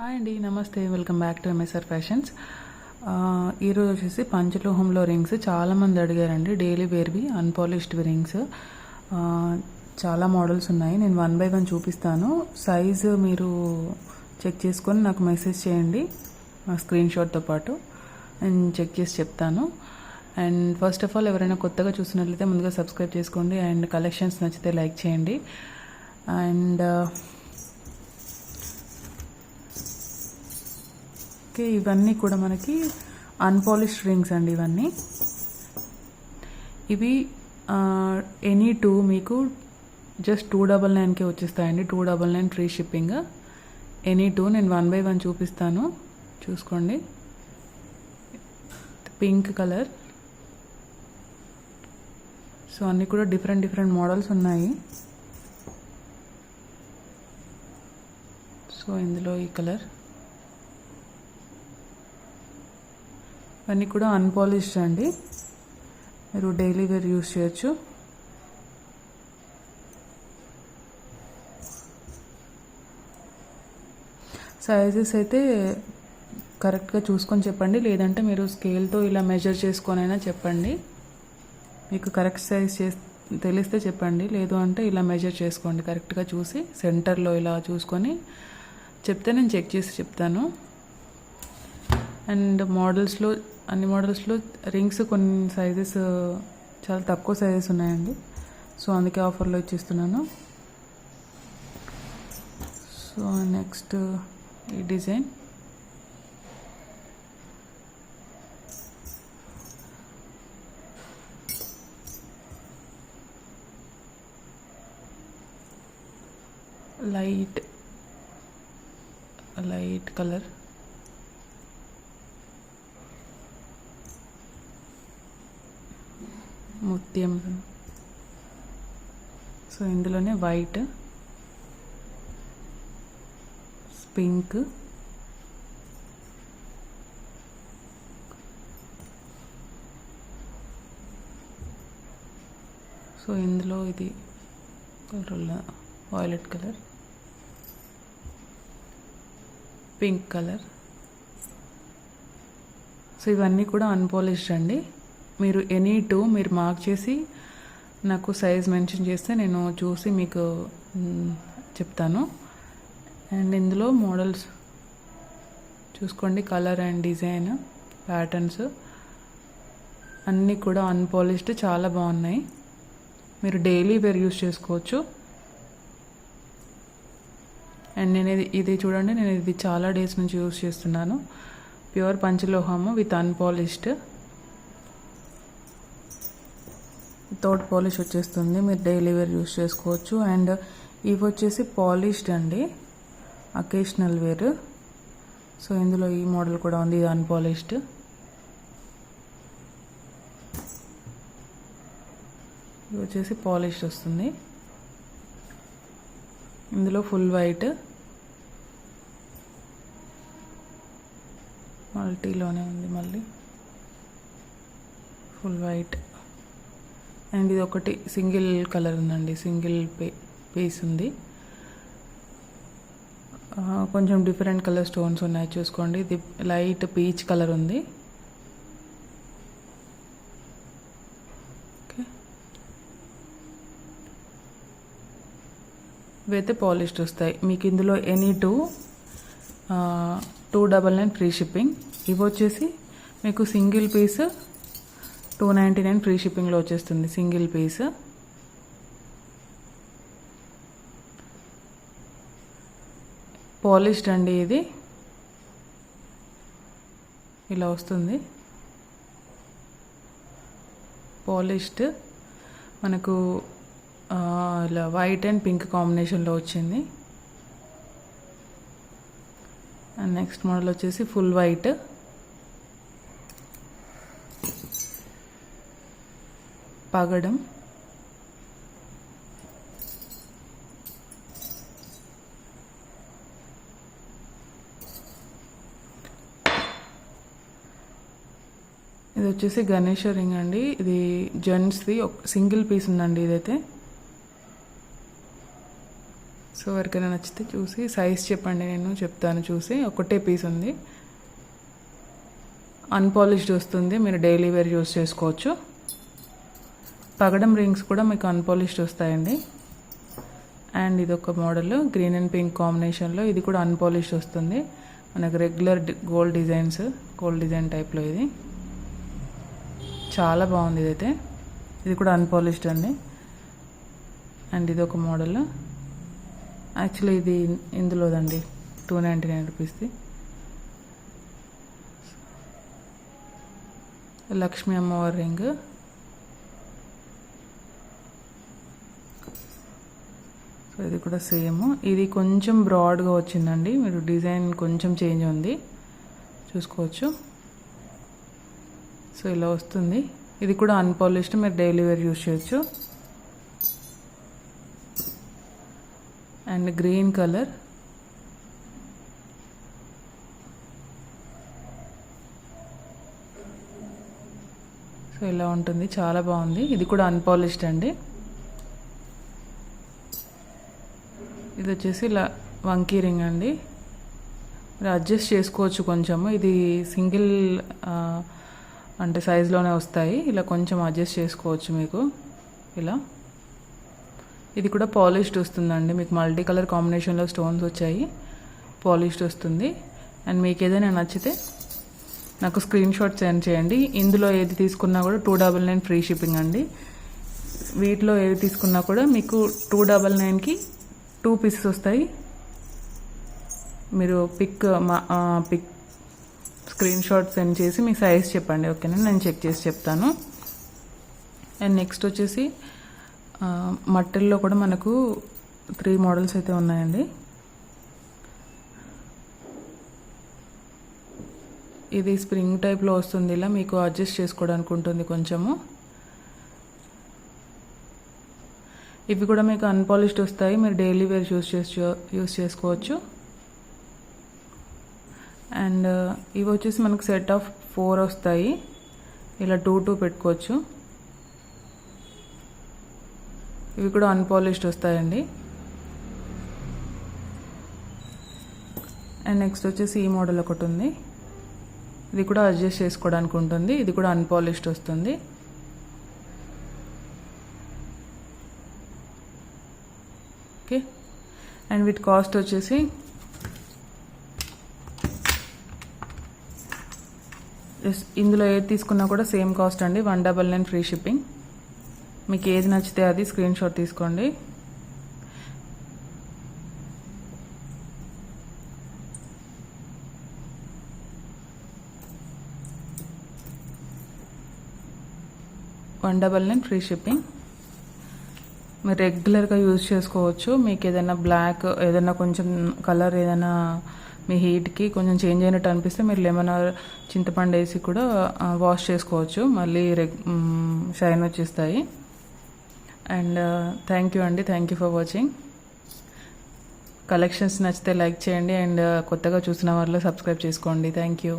Hi అండి నమస్తే welcome back to MSR fashions ఈరోజు వచ్చేసి పంచలోహంలో రింగ్స్ చాలామంది అడిగారండి. డైలీ వేర్వి అన్పాలిష్డ్ రింగ్స్ చాలా మోడల్స్ ఉన్నాయి. నేను వన్ బై వన్ చూపిస్తాను. సైజు మీరు చెక్ చేసుకొని నాకు మెసేజ్ చేయండి. ఆ స్క్రీన్ షాట్తో పాటు నేను చెక్ చేసి చెప్తాను. అండ్ ఫస్ట్ ఆఫ్ ఆల్ ఎవరైనా కొత్తగా చూసినట్లయితే ముందుగా సబ్స్క్రైబ్ చేసుకోండి. అండ్ కలెక్షన్స్ నచ్చితే లైక్ చేయండి. అండ్ ఓకే ఇవన్నీ కూడా మనకి అన్పాలిష్డ్ రింగ్స్ అండి ఇవన్నీ. ఇవి ఎనీ టూ మీకు జస్ట్ టూ డబల్ నైన్కే వచ్చేస్తాయండి. Two double nine free shipping any two నేను వన్ బై వన్ చూపిస్తాను. చూసుకోండి. పింక్ కలర్ సో అన్నీ కూడా డిఫరెంట్ డిఫరెంట్ మోడల్స్ ఉన్నాయి. సో ఇందులో ఈ కలర్ ఇవన్నీ కూడా అన్పాలిష్డ్ అండి. మీరు డైలీ వేర్ యూస్ చేయొచ్చు. సైజెస్ అయితే కరెక్ట్గా చూసుకొని చెప్పండి. లేదంటే మీరు స్కేల్తో ఇలా మెజర్ చేసుకొనైనా చెప్పండి. మీకు కరెక్ట్ సైజ్ చే తెలిస్తే చెప్పండి. లేదు అంటే ఇలా మెజర్ చేసుకోండి. కరెక్ట్గా చూసి సెంటర్లో ఇలా చూసుకొని చెప్తే నేను చెక్ చేసి చెప్తాను. అండ్ మోడల్స్లో అన్ని మోడల్స్లో రింగ్స్ కొన్ని సైజెస్ చాలా తక్కువ సైజెస్ ఉన్నాయండి. సో అందుకే ఆఫర్లో ఇచ్చిస్తున్నాను. సో నెక్స్ట్ ఈ డిజైన్ లైట్ లైట్ కలర్ ముత్యం. సో ఇందులోనే వైట్ పింక్ సో ఇందులో ఇది colour violet colour pink colour so ఇవన్నీ కూడా అన్పాలిష్డ్ అండి. మీరు ఎనీ టూ మీరు మార్క్ చేసి నాకు సైజ్ మెన్షన్ చేస్తే నేను చూసి మీకు చెప్తాను. అండ్ ఇందులో మోడల్స్ చూసుకోండి కలర్ అండ్ డిజైన్ ప్యాటర్న్స్ అన్నీ కూడా అన్పాలిష్డ్ చాలా బాగున్నాయి. మీరు డైలీ వేర్ యూస్ చేసుకోవచ్చు. అండ్ నేను ఇది ఇది చూడండి నేను ఇది చాలా డేస్ నుంచి యూస్ చేస్తున్నాను. ప్యూర్ పంచలోహము విత్ అన్పాలిష్డ్ థర్డ్ పాలిష్ వచ్చేస్తుంది. మీరు డైలీ వేర్ యూస్ చేసుకోవచ్చు. అండ్ ఇవి వచ్చేసి పాలిష్డ్ అండి. Occasional wear. సో ఇందులో ఈ మోడల్ కూడా ఉంది. ఇది అన్పాలిష్డ్. ఇది వచ్చేసి పాలిష్డ్ వస్తుంది. ఇందులో ఫుల్ వైట్. మల్టీలోనే ఉంది మళ్ళీ. Full white. అండ్ ఇది ఒకటి సింగిల్ కలర్ ఉందండి సింగిల్ పే పీస్ ఉంది. కొంచెం డిఫరెంట్ కలర్ స్టోన్స్ ఉన్నాయి చూసుకోండి. ఇది లైట్ పీచ్ కలర్ ఉంది. ఓకే. ఇవైతే పాలిష్డ్ వస్తాయి. మీకు ఇందులో any two two double nine free shipping. ఇవి వచ్చేసి మీకు single piece two ninety nine free షిప్పింగ్లో వచ్చేస్తుంది సింగిల్ పీస్. పాలిష్డ్ అండి ఇది. ఇలా వస్తుంది. పాలిష్డ్. మనకు ఇలా వైట్ అండ్ పింక్ కాంబినేషన్లో వచ్చింది. అండ్ నెక్స్ట్ మోడల్ వచ్చేసి ఫుల్ వైట్. పగడం. ఇది వచ్చేసి గణేష రింగ్ అండి. ఇది జెంట్స్ది ఒక సింగిల్ పీస్ ఉందండి ఇదైతే. సో సో ఎవరికైనా నచ్చితే చూసి సైజ్ చెప్పండి నేను చెప్తాను చూసి. ఒకటే పీస్ ఉంది. అన్పాలిష్డ్ వస్తుంది. మీరు డైలీ వేర్ యూస్ చేసుకోవచ్చు. పగడం రింగ్స్ కూడా మీకు అన్పాలిష్డ్ వస్తాయండి. అండ్ ఇది ఒక మోడల్ గ్రీన్ అండ్ పింక్ కాంబినేషన్లో ఇది కూడా అన్పాలిష్డ్ వస్తుంది. మనకు regular gold designs gold design టైప్లో ఇది. చాలా బాగుంది ఇదైతే. ఇది కూడా అన్పాలిష్డ్ అండి. అండ్ ఇది ఒక మోడల్. యాక్చువల్లీ ఇది ఇందులోదండి టూ నైంటీ నైన్ రూపీస్ది. లక్ష్మీ అమ్మవారి రింగ్. సో ఇది కూడా సేమ్. ఇది కొంచెం బ్రాడ్గా వచ్చిందండి. మీరు డిజైన్ కొంచెం చేంజ్ ఉంది. చూసుకోవచ్చు. సో ఇలా వస్తుంది. ఇది కూడా అన్పాలిష్డ్ మీరు డైలీ వేర్ యూజ్ చేయొచ్చు. And green colour. సో ఇలా ఉంటుంది. చాలా బాగుంది. ఇది కూడా అన్పాలిష్డ్ అండి. ఇది వచ్చేసి ఇలా వంకీ రింగ్ అండి. మీరు అడ్జస్ట్ చేసుకోవచ్చు కొంచెము. ఇది సింగిల్ అంటే సైజులోనే వస్తాయి. ఇలా కొంచెం అడ్జస్ట్ చేసుకోవచ్చు మీకు. ఇలా. ఇది కూడా పాలిష్డ్ వస్తుందండి. మీకు మల్టీ కలర్ కాంబినేషన్లో స్టోన్స్ వచ్చాయి. పాలిష్డ్ వస్తుంది. అండ్ మీకు ఏదైనా నచ్చితే నాకు స్క్రీన్ షాట్ సెండ్ చేయండి. ఇందులో ఏది తీసుకున్నా కూడా two double nine free shipping అండి. వీటిలో ఏది తీసుకున్నా కూడా మీకు టూ డబల్ నైన్కి టూ పీసెస్ వస్తాయి. మీరు పిక్ మా పిక్ స్క్రీన్ షాట్ సెండ్ చేసి మీ సైజ్ చెప్పండి ఓకేనా? నేను చెక్ చేసి చెప్తాను. అండ్ నెక్స్ట్ వచ్చేసి మట్టెల్లో కూడా మనకు త్రీ మోడల్స్ అయితే ఉన్నాయండి. ఇది స్ప్రింగ్ టైప్లో వస్తుంది ఇలా మీకు అడ్జస్ట్ చేసుకోవడానికి ఉంటుంది కొంచెము. ఇవి కూడా మీకు అన్పాలిష్డ్ వస్తాయి. మీరు డైలీ వేర్ యూస్ చేసి యూస్ చేసుకోవచ్చు. అండ్ uh, ఇవి వచ్చేసి మనకు సెట్ ఆఫ్ ఫోర్ వస్తాయి. ఇలా టూ టూ పెట్టుకోవచ్చు. ఇవి కూడా అన్పాలిష్డ్ వస్తాయండి. అండ్ నెక్స్ట్ వచ్చేసి ఈ మోడల్ ఒకటి ఉంది. ఇది కూడా అడ్జస్ట్ చేసుకోవడానికి ఉంటుంది. ఇది కూడా అన్పాలిష్డ్ వస్తుంది ఓకే అండ్ వీటి కాస్ట్ వచ్చేసి ఇందులో ఏది తీసుకున్నా కూడా సేమ్ కాస్ట్ అండి. One double nine free shipping. మీకు ఏది నచ్చితే అది స్క్రీన్ షాట్ తీసుకోండి. One double nine free shipping. మీరు రెగ్యులర్గా యూజ్ చేసుకోవచ్చు. మీకు ఏదైనా బ్లాక్ ఏదైనా కొంచెం కలర్ ఏదైనా మీ హీట్కి కొంచెం చేంజ్ అయినట్టు అనిపిస్తే మీరు లెమన్ చింతపండు వేసి కూడా వాష్ చేసుకోవచ్చు. మళ్ళీ రెగ్ షైన్ వచ్చేస్తాయి. అండ్ థ్యాంక్ యూ అండి. Thank you for watching collections నచ్చితే లైక్ చేయండి. అండ్ uh, కొత్తగా చూసిన వాళ్ళు సబ్స్క్రైబ్ చేసుకోండి. Thank you